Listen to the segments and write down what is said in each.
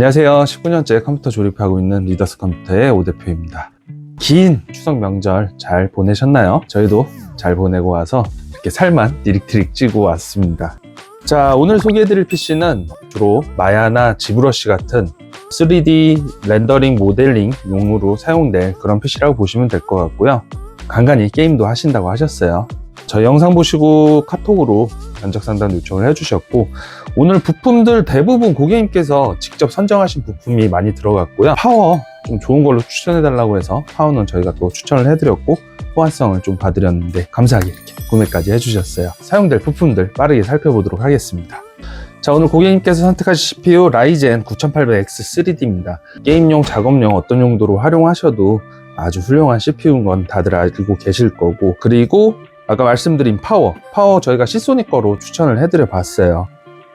안녕하세요. 19년째 컴퓨터 조립하고 있는 리더스 컴퓨터의 오 대표입니다. 긴 추석 명절 잘 보내셨나요? 저희도 잘 보내고 와서 이렇게 살만 디릭디릭 찌고 왔습니다. 자, 오늘 소개해드릴 PC는 주로 마야나 지브러시 같은 3D 렌더링 모델링 용으로 사용될 그런 PC라고 보시면 될 것 같고요. 간간히 게임도 하신다고 하셨어요. 저희 영상 보시고 카톡으로 견적 상담 요청을 해주셨고 오늘 부품들 대부분 고객님께서 직접 선정하신 부품이 많이 들어갔고요. 파워 좀 좋은 걸로 추천해달라고 해서 파워는 저희가 또 추천을 해드렸고 호환성을 좀 봐드렸는데 감사하게 이렇게 구매까지 해주셨어요. 사용될 부품들 빠르게 살펴보도록 하겠습니다. 자 오늘 고객님께서 선택하신 CPU 라이젠 9800X 3D입니다. 게임용, 작업용 어떤 용도로 활용하셔도 아주 훌륭한 CPU인 건 다들 알고 계실 거고 그리고 아까 말씀드린 파워 파워 저희가 시소닉 거로 추천을 해드려 봤어요.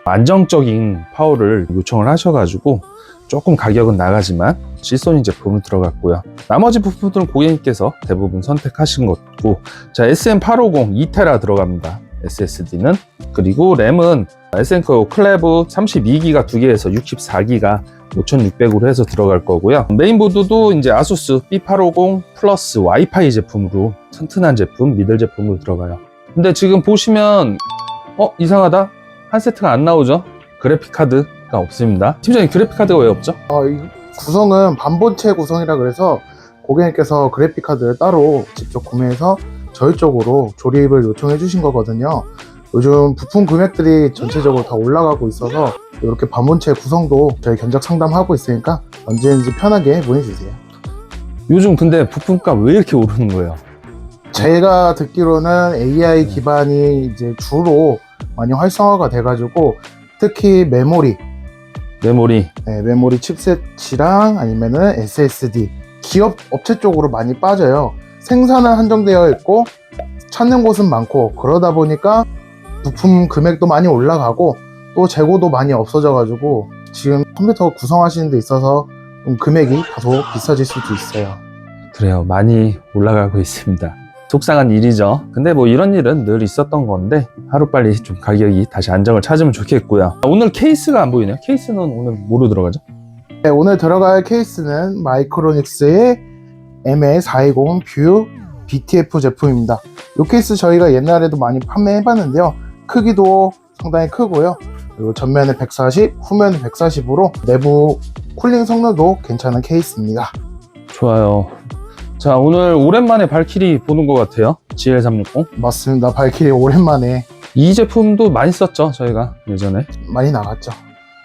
안정적인 파워를 요청을 하셔가지고 조금 가격은 나가지만 시소닉 제품을 들어갔고요. 나머지 부품들은 고객님께서 대부분 선택하신 것고 자 SM850 2테라 들어갑니다. SSD는. 그리고 램은 에센커 클래브 32기가 두 개에서 64기가 5600으로 해서 들어갈 거고요. 메인보드도 이제 아수스 B850 플러스 와이파이 제품으로 튼튼한 제품, 미들 제품으로 들어가요. 근데 지금 보시면 어 이상하다 한 세트가 안 나오죠? 그래픽 카드가 없습니다. 팀장님 그래픽 카드가 왜 없죠? 어, 이 구성은 반본체 구성이라 그래서 고객님께서 그래픽 카드를 따로 직접 구매해서 저희 쪽으로 조립을 요청해 주신 거거든요. 요즘 부품 금액들이 전체적으로 다 올라가고 있어서 이렇게 반본체 구성도 저희 견적 상담하고 있으니까 언제든지 편하게 문의 주세요. 요즘 근데 부품값 왜 이렇게 오르는 거예요? 제가 듣기로는 AI 기반이 이제 주로 많이 활성화가 돼가지고 특히 메모리, 메모리 네, 메모리 칩셋이랑 아니면은 SSD 기업 업체 쪽으로 많이 빠져요. 생산은 한정되어 있고 찾는 곳은 많고 그러다 보니까 부품 금액도 많이 올라가고 또 재고도 많이 없어져 가지고 지금 컴퓨터 구성하시는 데 있어서 좀 금액이 다소 비싸질 수도 있어요. 그래요 많이 올라가고 있습니다. 속상한 일이죠. 근데 뭐 이런 일은 늘 있었던 건데 하루빨리 좀 가격이 다시 안정을 찾으면 좋겠고요. 오늘 케이스가 안 보이네요. 케이스는 오늘 뭐로 들어가죠? 네, 오늘 들어갈 케이스는 마이크로닉스의 MA420 뷰 BTF 제품입니다. 이 케이스 저희가 옛날에도 많이 판매해봤는데요. 크기도 상당히 크고요. 그리고 전면에 140, 후면에 140으로 내부 쿨링 성능도 괜찮은 케이스입니다. 좋아요. 자 오늘 오랜만에 발키리 보는 것 같아요. GL360. 맞습니다. 발키리 오랜만에 이 제품도 많이 썼죠 저희가 예전에. 많이 나갔죠.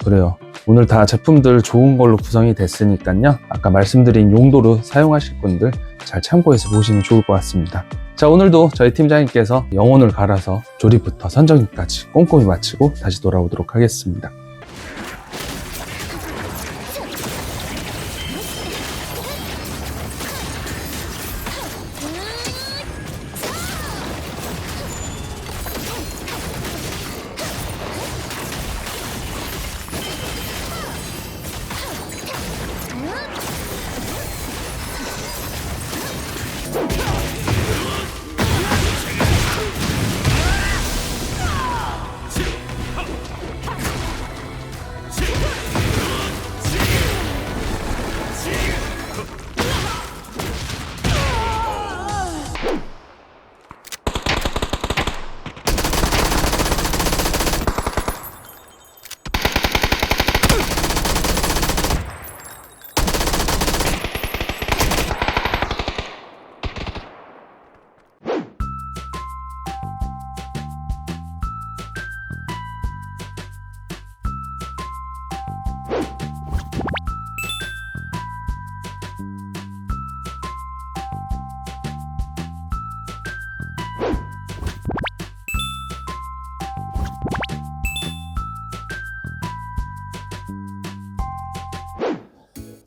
그래요. 오늘 다 제품들 좋은 걸로 구성이 됐으니까요. 아까 말씀드린 용도로 사용하실 분들 잘 참고해서 보시면 좋을 것 같습니다. 자, 오늘도 저희 팀장님께서 영혼을 갈아서 조립부터 선정까지 꼼꼼히 마치고 다시 돌아오도록 하겠습니다.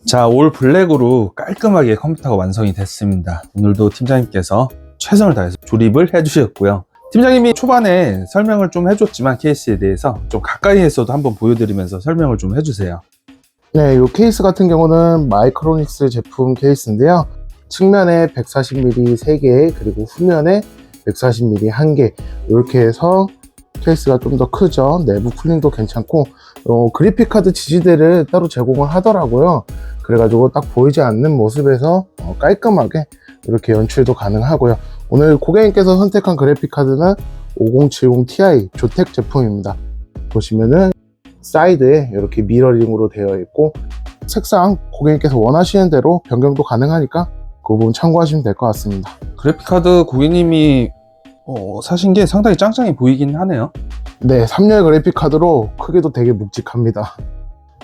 자, 올 블랙으로 깔끔하게 컴퓨터가 완성이 됐습니다. 오늘도 팀장님께서 최선을 다해서 조립을 해주셨고요. 팀장님이 초반에 설명을 좀 해줬지만 케이스에 대해서 좀 가까이에서도 한번 보여드리면서 설명을 좀 해주세요. 네, 이 케이스 같은 경우는 마이크로닉스 제품 케이스인데요. 측면에 140mm 3개, 그리고 후면에 140mm 1개, 이렇게 해서 케이스가 좀 더 크죠. 내부 쿨링도 괜찮고, 어, 그래픽카드 지지대를 따로 제공을 하더라고요. 그래가지고 딱 보이지 않는 모습에서 어, 깔끔하게 이렇게 연출도 가능하고요. 오늘 고객님께서 선택한 그래픽카드는 5070 Ti 조텍 제품입니다. 보시면은 사이드에 이렇게 미러링으로 되어 있고 색상 고객님께서 원하시는 대로 변경도 가능하니까 그 부분 참고하시면 될 것 같습니다. 그래픽카드 고객님이 어, 사신 게 상당히 짱짱해 보이긴 하네요. 네, 3열 그래픽카드로 크기도 되게 묵직합니다.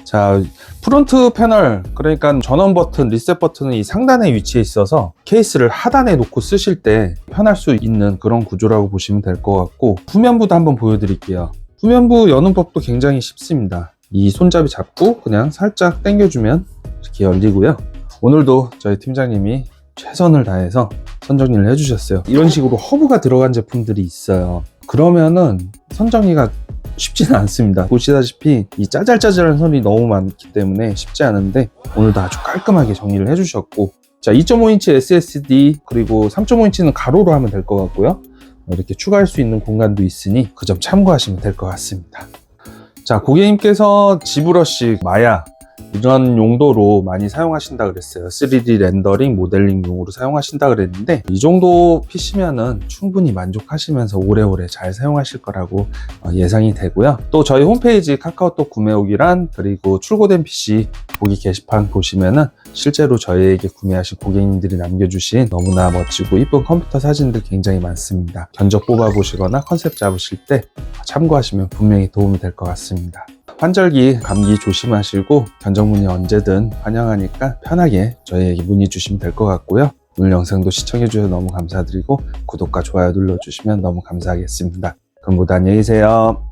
자, 프론트 패널, 그러니까 전원 버튼, 리셋 버튼은 이 상단에 위치해 있어서 케이스를 하단에 놓고 쓰실 때 편할 수 있는 그런 구조라고 보시면 될 것 같고, 후면부도 한번 보여드릴게요. 후면부 여는 법도 굉장히 쉽습니다. 이 손잡이 잡고 그냥 살짝 당겨주면 이렇게 열리고요. 오늘도 저희 팀장님이 최선을 다해서 선정리를 해주셨어요. 이런 식으로 허브가 들어간 제품들이 있어요. 그러면은 선정리가 쉽지는 않습니다. 보시다시피 이 짜잘짜잘한 선이 너무 많기 때문에 쉽지 않은데 오늘도 아주 깔끔하게 정리를 해주셨고 자 2.5인치 SSD 그리고 3.5인치는 가로로 하면 될 것 같고요. 이렇게 추가할 수 있는 공간도 있으니 그 점 참고하시면 될 것 같습니다. 자 고객님께서 지브러시, 마야 이런 용도로 많이 사용하신다 그랬어요. 3D 렌더링, 모델링 용으로 사용하신다 그랬는데 이 정도 PC면은 충분히 만족하시면서 오래오래 잘 사용하실 거라고 어, 예상이 되고요. 또 저희 홈페이지 카카오톡 구매 오기란 그리고 출고된 PC 보기 게시판 보시면은 실제로 저희에게 구매하신 고객님들이 남겨주신 너무나 멋지고 이쁜 컴퓨터 사진들 굉장히 많습니다. 견적 뽑아보시거나 컨셉 잡으실 때 참고하시면 분명히 도움이 될 것 같습니다. 환절기, 감기 조심하시고 견적 문의 언제든 환영하니까 편하게 저희에게 문의 주시면 될 것 같고요. 오늘 영상도 시청해주셔서 너무 감사드리고 구독과 좋아요 눌러주시면 너무 감사하겠습니다. 그럼 모두 안녕히 계세요.